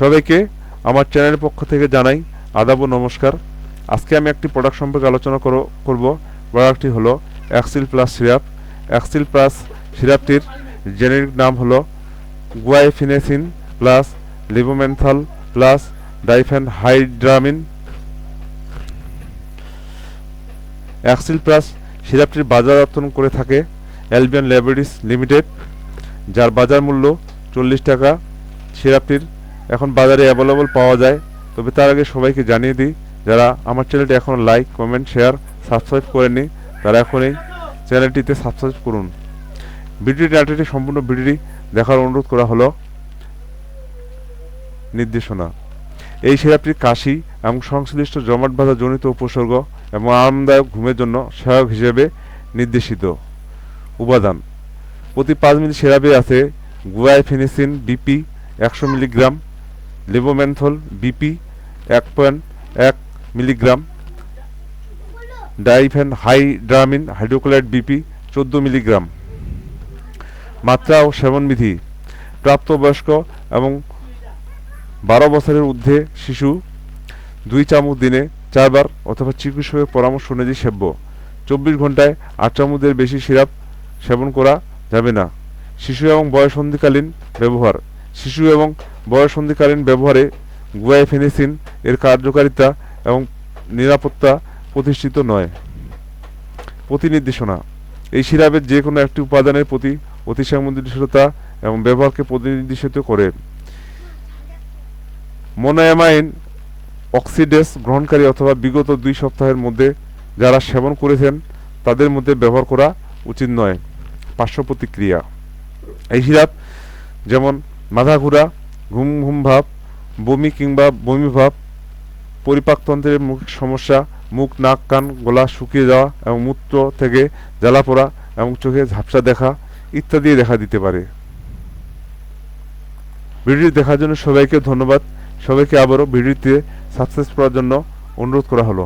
সবাইকে আমার চ্যানেলের পক্ষ থেকে জানাই আদাব নমস্কার। আজকে আমি একটি প্রোডাক্ট সম্পর্কে আলোচনা করো- করব। প্রোডাক্টটি হলো Axil plus syrup Axil plus সিরাপটির generic নাম হলো guaifenesin plus levomenthol plus diphenhydramine Axil plus সিরাপটির বাজার বাজারজাতন করে থাকে অ্যালবিয়ান ল্যাবরেটরিজ লিমিটেড যার বাজার মূল্য চল্লিশ টাকা। সিরাপটির এখন বাজারে অ্যাভেলেবল পাওয়া যায়। তবে তার আগে সবাইকে জানিয়ে দিই, যারা আমার চ্যানেলটি এখন লাইক কমেন্ট শেয়ার সাবস্ক্রাইব করেনি তারা এখন এই চ্যানেলটিতে সাবস্ক্রাইব করুন। ভিডিওটি নাটকটি সম্পূর্ণ ভিডিওটি দেখার অনুরোধ করা হলো। নির্দেশনা। এই সিরাপটি কাশি এবং সংশ্লিষ্ট জমাট বাঁধা জনিত উপসর্গ এবং আরামদায়ক ঘুমের জন্য সহায়ক হিসেবে নির্দেশিত। উপাদান। প্রতি পাঁচ মিলি সিরাপে আছে গুয়াইফিনিসিন, বিপি, একশো মিলিগ্রাম লেবোমেন্থল বিপি এক পয়েন্ট এক milligram diphenhydramine hydrochloride BP চোদ্দ মিলিগ্রাম মাত্রা ও সেবনবিধি প্রাপ্তবয়স্ক এবং বারো বছরের ঊর্ধ্বে শিশু দুই চামচ দিনে চারবার অথবা চিকিৎসকের পরামর্শ অনুযায়ী সেব্য। চব্বিশ ঘন্টায় আট চামচের বেশি সিরাপ সেবন করা যাবে না। শিশু এবং বয়সন্ধিকালীন ব্যবহার। শিশু এবং বয়সন্ধিকালীন ব্যবহারে গুয়াইফেনিসিন এর কার্যকারিতা এবং নিরাপত্তা প্রতিষ্ঠিত নয়। প্রতিনির্দেশনা। এই সিরাপের যে কোনো একটি উপাদানের প্রতি অতি সংবেদনশীলতা এবং ব্যবহারকে প্রতিনির্দেশিত করে। মোনোঅ্যামাইন অক্সিডেস গ্রহণকারী অথবা বিগত দুই সপ্তাহের মধ্যে যারা সেবন করেছেন, তাদের মধ্যে ব্যবহার করা উচিত নয়। পার্শ্ব প্রতিক্রিয়া এই সিরাপ যেমন মাথা ঘোরা ঘুম ঘুম ভাব, বমি কিংবা বমি ভাব পরিপাকতন্ত্রের মুখ সমস্যা, মুখ, নাক, কান, গলা শুকিয়ে যাওয়া এবং মূত্র থেকে জ্বালা পোড়া এবং চোখে ঝাপসা দেখা ইত্যাদি দেখা দিতে পারে। ভিডিওটি দেখার জন্য সবাইকে ধন্যবাদ। সবাইকে আবারও ভিডিওতে সাকসেস করার জন্য অনুরোধ করা হলো।